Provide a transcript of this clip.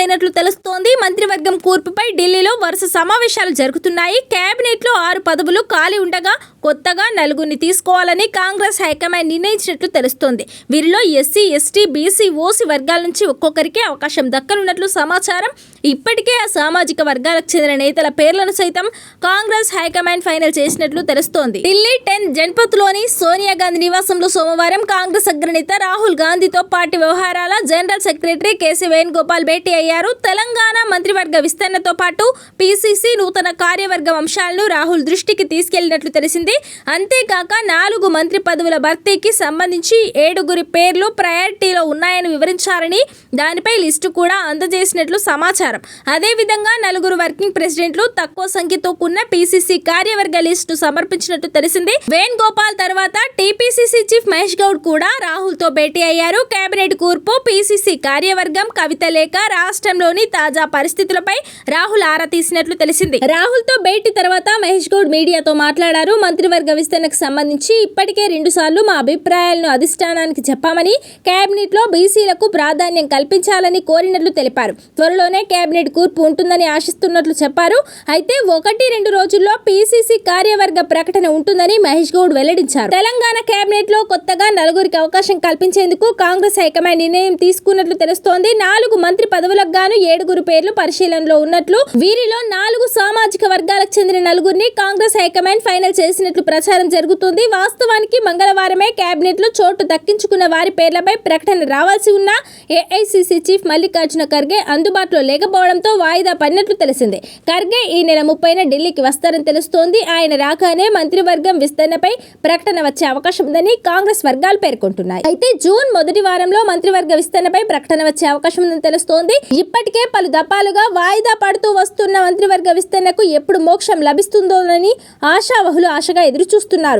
అయినట్లు తెలుస్తుంది మంత్రివర్గం కూర్పుపై ఢిల్లీలో వరుస సమావేశాలు జరుగుతున్నాయి. కేబినెట్లో ఆరు పదవులు ఖాళీ ఉండగా కొత్తగా నలుగురిని తీసుకోవాలని కాంగ్రెస్ హైకమాండ్ నిర్ణయించినట్లు తెలుస్తోంది. వీరిలో ఎస్సీ ఎస్టీ బీసీ ఓసీ వర్గాల నుంచి ఒక్కొక్కరికి అవకాశం దక్కనున్నట్లు సమాచారం. ఇప్పటికే ఆ సామాజిక వర్గాలకు చెందిన నేతల పేర్లను సైతం కాంగ్రెస్ హైకమాండ్ ఫైనల్ చేసినట్లు తెలుస్తోంది. ఢిల్లీ టెన్ జన్పథ్లోని సోనియా గాంధీ నివాసంలో సోమవారం కాంగ్రెస్ అగ్రనేత రాహుల్ గాంధీతో పార్టీ వ్యవహారాల జనరల్ సెక్రటరీ కేసీ వేణుగోపాల్ భేటీ అయ్యారు. తెలంగాణ మంత్రివర్గ విస్తరణతో పాటు పీసీసీ నూతన కార్యవర్గం అంశాలను రాహుల్ దృష్టికి తీసుకెళ్ళినట్లు తెలిసింది. అంతేకాక నాలుగు మంత్రి పదవుల భర్తీకి సంబంధించి ఏడుగురి పేర్లు ప్రయారిటీలో ఉన్నాయని వివరించారని దానిపై లిస్టు కూడా అందజేసినట్లు సమాచారం. అదేవిధంగా నలుగురు వర్కింగ్ ప్రెసిడెంట్లు తక్కువ సంఖ్యతో కూడిన పీసీసీ కార్యవర్గ లిస్టు సమర్పించినట్లు తెలిసింది. వేణుగోపాల్ తర్వాత టీపీసీసీ చీఫ్ మహేష్ గౌడ్ కూడా రాహుల్తో భేటీ అయ్యారు. కేబినెట్ కూర్పు పీసీసీ కార్యవర్గం కవిత లేఖ రాష్ట్రంలోని తాజా పరిస్థితులపై రాహుల్ ఆరా తీసినట్లు తెలిసింది. రాహుల్తో భేటీ తర్వాత మహేష్ గౌడ్ మీడియాతో మాట్లాడారు. మంత్రివర్గ విస్తరణకు సంబంధించి ఇప్పటికే రెండు సార్లు మా అభిప్రాయాలను అధిష్టానానికి చెప్పామని కేబినెట్లో బీసీలకు ప్రాధాన్యం కల్పించాలని కోరినట్లు తెలిపారు. త్వరలోనే కేబినెట్ కూర్పు ఉంటుందని ఆశిస్తున్నట్లు చెప్పారు. అయితే ఒకటి రెండు రోజుల్లో పీసీసీ కార్యవర్గ ప్రకటన ఉంటుందని మహేష్ గౌడ్ వెల్లడించారు. తెలంగాణ కేబినెట్లో కొత్తగా నలుగురికి అవకాశం కల్పించేందుకు కాంగ్రెస్ హైకమాండ్ నిర్ణయం తీసుకున్నట్లు తెలుస్తోంది. నాలుగు మంత్రి పదవులకు గాను ఏడుగురు పేర్లు పరిశీలనలో ఉన్నట్లు వీరిలో నాలుగు సామాజిక వర్గాలకు చెందిన నలుగురిని కాంగ్రెస్ హైకమాండ్ ఫైనల్ చేసినట్లు ప్రచారం జరుగుతుంది. వాస్తవానికి మంగళవారమే కేబినెట్లో చోటు దక్కించుకున్న వారి పేర్లపై ప్రకటన రావాల్సి ఉన్న ఏఐసిసి చీఫ్ మల్లికార్జున ఖర్గే అందుబాటులో లేకపోవడంతో వాయిదా పడినట్లు తెలిసింది. ఖర్గే ఈ నెల ముప్పైన ఢిల్లీకి వస్తారని తెలుస్తోంది. ఆయన రాగానే మంత్రివర్గం విస్తరణపై ప్రకటన వచ్చే అవకాశం ఉందని కాంగ్రెస్ వర్గాలు పేర్కొంటున్నాయి. అయితే జూన్ మొదటి వారంలో మంత్రివర్గ విస్తరణపై ప్రకటన వచ్చే అవకాశం ఉందని తెలుస్తోంది. ఇప్పటికే పలు దఫాలుగా వాయిదా పడుతూ వస్తున్న మంత్రివర్గ విస్తరణకు ఎప్పుడు మోక్షం లభిస్తుందోనని ఆశావహులు ఆశగా ఎదురుచూస్తున్నారు.